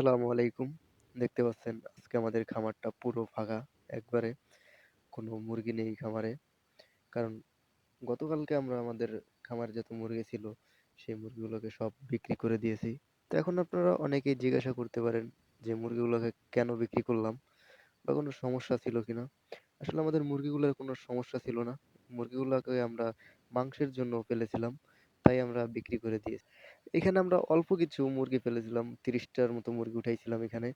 আসসালামু আলাইকুম। দেখতে পাচ্ছেন, আজকে আমাদের খামারটা পুরো ফাঁকা, একবারে। কোনো মুরগি নেই খামারে। কারণ গতকালকে আমরা আমাদের খামারে যত মুরগি ছিল, সেই মুরগিগুলোকে সব বিক্রি করে দিয়েছি। তো এখন আপনারা অনেকেই জিজ্ঞাসা করতে পারেন যে মুরগিগুলোকে কেন বিক্রি করলাম বা কোনো সমস্যা ছিল কিনা? আসলে আমাদের মুরগিগুলোর কোনো সমস্যা ছিল না। মুরগিগুলোকে আমরা মাংসের জন্য ফেলেছিলাম। তাই আমরা বিক্রি করে দিয়েছি। এখানে আমরা অল্প কিছু মুরগি ফেলেছিলাম। ৩০ টার মতো মুরগি উঠাইছিলাম এখানে।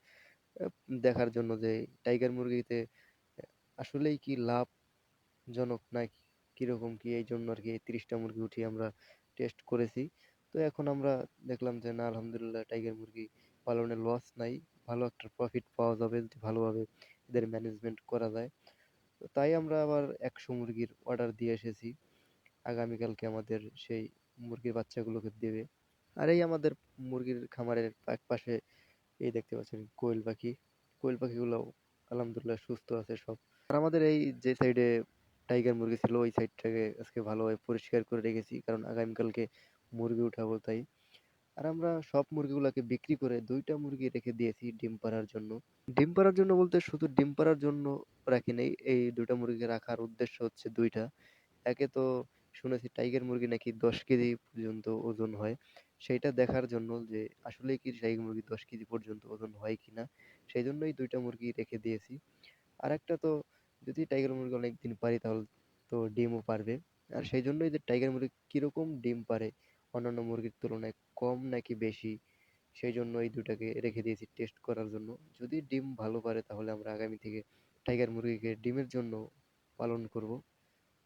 দেখার জন্য যে টাইগার মুরগিতে আসলেই কি লাভজনক নাকি কীরকম কি এইজন্য আরকি ৩০ টা মুরগি উঠিয়ে আমরা টেস্ট করেছি। তো এখন আমরা দেখলাম যে না, আলহামদুলিল্লাহ টাইগার মুরগি পালনে লস নাই। ভালো একটা প্রফিট পাওয়া যাবে যদি ভালোভাবে এদের ম্যানেজমেন্ট করা যায়। তাই আমরা আবার ১০০ মুরগির অর্ডার দিয়ে এসেছি। আগামীকালকে আমাদের সেই মুরগির বাচ্চাগুলোকে দেবে। আর এই আমাদের মুরগির খামারের একপাশে এই দেখতে পাচ্ছেন কোয়েল পাখি। কোয়েল পাখিগুলোও আলহামদুলিল্লাহ সুস্থ আছে সব। আর আমাদের এই যে সাইডে টাইগার মুরগি ছিল, ওই সাইডটাকে আজকে ভালোভাবে পরিষ্কার করে রেখেছি। কারণ আগামীকালকে মুরগি উঠাবো তাই। আর আমরা সব মুরগিগুলাকে বিক্রি করে দুইটা মুরগি রেখে দিয়েছি ডিম পাড়ার জন্য। ডিম পাড়ার জন্য বলতে শুধু ডিম পাড়ার জন্য রাখি নাই। এই ২ টা মুরগি রাখার উদ্দেশ্য হচ্ছে দুইটা একে তো শুনেছি টাইগার মুরগি নাকি ১০ কেজি পর্যন্ত ওজন হয়। সেইটা দেখার জন্য যে, আসলেই কি টাইগার মুরগি ১০ কেজি পর্যন্ত ওজন হয় কিনা? সেই জন্যই দুইটা মুরগি রেখে দিয়েছি। আর একটা তো, যদি টাইগার মুরগি অনেকদিন পারি তাহলে তো ডিমও পারবে। আর সেই জন্যই যে টাইগার মুরগি কীরকম ডিম পারে, অন্যান্য মুরগির তুলনায় কম নাকি বেশি সেই জন্য এই ২ টাকে রেখে দিয়েছি টেস্ট করার জন্য। যদি ডিম ভালো পারে তাহলে আমরা আগামী থেকে টাইগার মুরগিকে ডিমের জন্য পালন করব।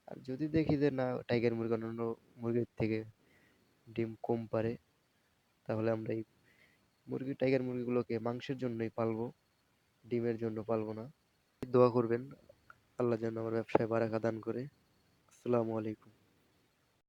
আর যদি দেখি যে না টাইগার মুরগি অন্যান্য মুরগির থেকে ডিম কম পারে, তাহলে আমরা এই মুরগি টাইগার মুরগিগুলোকে মাংসের জন্যই পালবো। ডিমের জন্য পালবো না। দোয়া করবেন, আল্লাহ যেন আমার ব্যবসায় বারাকা দান করে। আসসালামু আলাইকুম।